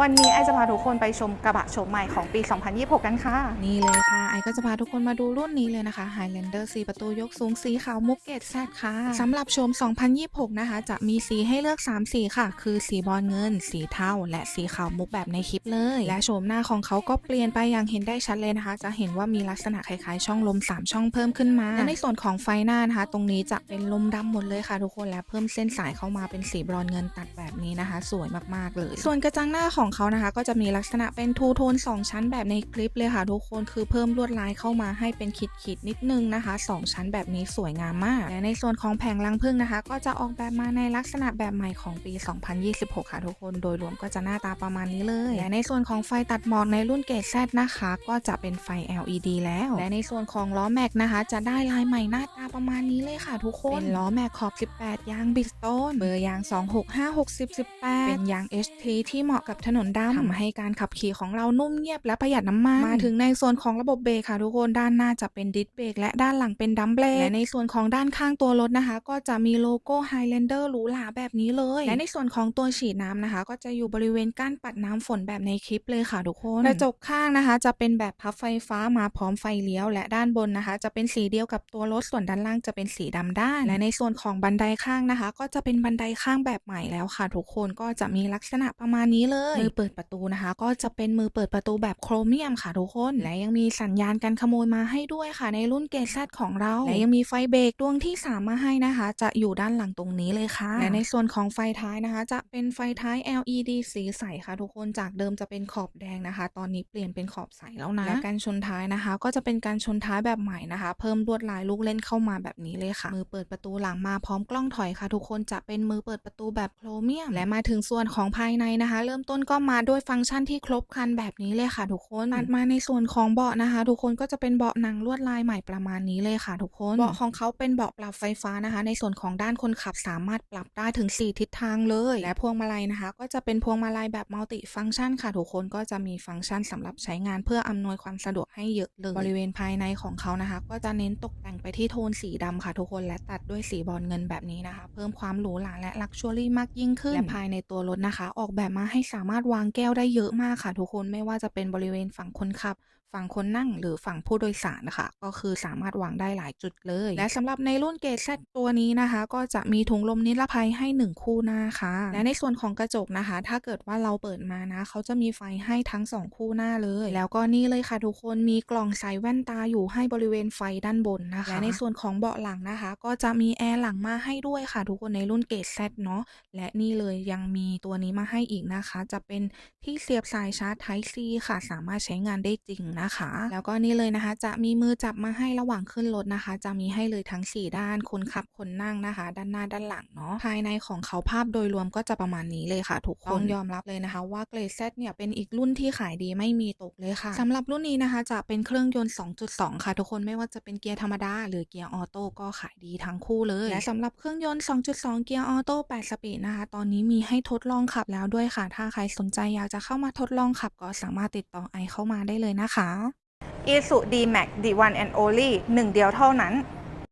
วันนี้ไอจะพาทุกคนไปชมกระบะโฉมใหม่ของปี 2026 กันค่ะ นี่เลยค่ะ ไอก็จะพาทุกคนมาดูรุ่นนี้เลยนะคะ Highlander 4 ประตูยกสูงสีขาวมุกเกตแซดค่ะสำหรับโฉม 2026 นะคะ จะมีสีให้เลือก 3 สีค่ะ คือสีบอลเงิน สีเทาและสีขาวมุกแบบในคลิปเลย และโฉมหน้าของเขาก็เปลี่ยนไปอย่างเห็นได้ชัดเลยนะคะ จะเห็นว่ามีลักษณะคล้ายๆ ช่องลม 3 ช่องเพิ่มขึ้นมาและในส่วนของไฟหน้านะคะ ตรงนี้จะเป็นลมดำหมดเลยค่ะ ทุกคนและเพิ่มเส้นสายเข้ามาเป็นสีบอนเงินตัดแบบนี้นะคะ สวยมากๆเลย ส่วนกระจังหน้าของเขานะคะ ก็จะมีลักษณะเป็นทูโทน2 ชั้นแบบในคลิปเลยค่ะทุกคนคือเพิ่มลวดลายเข้ามาให้เป็นขีดๆนิดนึงนะคะ 2 ชั้นแบบนี้สวยงามมากและในส่วนของแผงลังพึ่งนะคะ ก็จะออกแบบมาในลักษณะแบบใหม่ของปี 2026 ค่ะทุกคนโดยรวมก็จะหน้าตาประมาณนี้เลย และในส่วนของไฟตัดหมอกในรุ่นเกตแซนะคะ ก็จะเป็นไฟ LED แล้ว และในส่วนของล้อแม็กนะคะ จะได้ลายใหม่หน้าตาประมาณนี้เลยค่ะ ทุกคนเป็นล้อแม็กขอบ 18 ยางบิสโตนเบอร์ยาง 265 60 18 เป็นยาง HT ที่เหมาะกับถนนดำทำให้การขับขี่ของเรานุ่มเงียบและประหยัดน้ำมัน มาถึงในส่วนของระบบเบรกค่ะทุกคนด้านหน้าจะเป็นดิสเบรกและด้านหลังเป็นดัมเบรกและในส่วนของด้านข้างตัวรถนะคะ ก็จะมีโลโก้ Highlander หรูหราแบบนี้เลย และในส่วนของตัวฉีดน้ำนะคะ ก็จะอยู่บริเวณก้านปัดน้ำฝนแบบในคลิปเลยค่ะทุกคนกระจกข้างนะคะ จะเป็นแบบพับไฟฟ้ามาพร้อมไฟเลี้ยว และด้านบนนะคะ จะเป็นสีเดียวกับตัวรถส่วนด้านล่างจะเป็นสีดำด้าน และในส่วนของบันไดข้างนะคะ ก็จะเป็นบันไดข้างแบบใหม่แล้วค่ะทุกคนก็จะมีลักษณะประมาณนี้เลยมือเปิดประตูนะคะ ก็จะเป็นมือเปิดประตูแบบโครเมียมค่ะทุกคนและยังมีสัญญาณการขโมยมาให้ด้วยค่ะ ในรุ่นเกซของเรา และยังมีไฟเบรกดวงที่สามมาให้นะคะ จะอยู่ด้านหลังตรงนี้เลยค่ะ และในส่วนของไฟท้ายนะคะ จะเป็นไฟท้าย LED สีใสค่ะทุกคนจากเดิมจะเป็นขอบแดงนะคะ ตอนนี้เปลี่ยนเป็นขอบใสแล้วนะและการชนท้ายนะคะ ก็จะเป็นการชนท้ายแบบใหม่นะคะ เพิ่มลวดลายลูกเล่นเข้ามาแบบนี้เลยค่ะ มือเปิดประตูหลังมาพร้อมกล้องถอยค่ะ ทุกคนจะเป็นมือเปิดประตูแบบโครเมียม และมาถึงส่วนของภายในนะคะ เริ่มต้นก็มาด้วยฟังก์ชันที่ครบครันแบบนี้เลยค่ะทุกคนตัดมาในส่วนของเบาะนะคะ ทุกคนก็จะเป็นเบาะหนังลวดลายใหม่ประมาณนี้เลยค่ะทุกคนเบาะของเขาเป็นเบาะปรับไฟฟ้านะคะ ในส่วนของด้านคนขับสามารถปรับได้ถึง 4 ทิศทางเลย และพวงมาลัยนะคะ ก็จะเป็นพวงมาลัยแบบมัลติฟังก์ชันค่ะทุกคนก็จะมีฟังก์ชันสำหรับใช้งานเพื่ออำนวยความสะดวกให้เยอะเลยบริเวณภายในของเขานะคะ ก็จะเน้นตกแต่งไปที่โทนสีดำค่ะทุกคนและตัดด้วยสีบอลเงินแบบนี้นะคะ เพิ่มความหรูหราและลักชัวรี่มากยิ่งขึ้นและภายในตัวรถนะคะ ออกแบบมาให้สามารถวางแก้วได้เยอะมากค่ะทุกคนไม่ว่าจะเป็นบริเวณฝั่งคนขับ ฝั่งคนนั่งหรือฝั่งผู้โดยสารนะคะก็คือสามารถวางได้หลายจุดเลย และสำหรับในรุ่นเก z ตัวนี้นะคะ ก็จะมีถุงลมนิรภัยให้ 1 คู่หน้าค่ะและในส่วนของกระจกนะคะ ถ้าเกิดว่าเราเปิดมานะ เขาจะมีไฟให้ทั้ง 2 คู่หน้าเลย แล้วก็นี่เลยค่ะทุกคนมีกล่องใส่แว่นตาอยู่ให้บริเวณไฟด้านบนนะคะ และในส่วนของเบาะหลังนะคะ ก็จะมีแอร์หลังมาให้ด้วยค่ะ ทุกคนในรุ่นเก z เนาะและนี่เลยยังมีตัวนี้มาให้อีกนะคะ จะเป็นที่เสียบสายชาร์จ Type C ค่ะ สามารถใช้งานได้จริงนะคะ แล้วก็นี่เลยนะคะ จะมีมือจับมาให้ระหว่างขึ้นรถนะคะ จะมีให้เลยทั้ง 4 ด้านคนขับคนนั่งนะคะ ด้านหน้าด้านหลังเนาะภายในของเขาภาพโดยรวมก็จะประมาณนี้เลยค่ะ ทุกคนยอมรับเลยนะคะ ว่าเกรดเซเนี่ยเป็นอีกรุ่นที่ขายดีไม่มีตกเลยค่ะสำหรับรุ่นนี้นะคะ จะเป็นเครื่องยนต์ 2.2 ค่ะ ทุกคนไม่ว่าจะเป็นเกียร์ธรรมดาหรือเกียร์ออโต้ก็ขายดีทั้งคู่เลย และสำหรับเครื่องยนต์ 2.2 เกียร์ออโต้8สปีดนะคะ ตอนนี้มีให้ทดลองขับแล้วด้วยค่ะ ถ้าใครสนใจอยากจะเข้ามาทดลองขับก็สามารถติดต่อไอเข้ามาได้เลยนะคะ i s u D-Max The One and Only หนึ่งเดียวเท่านั้น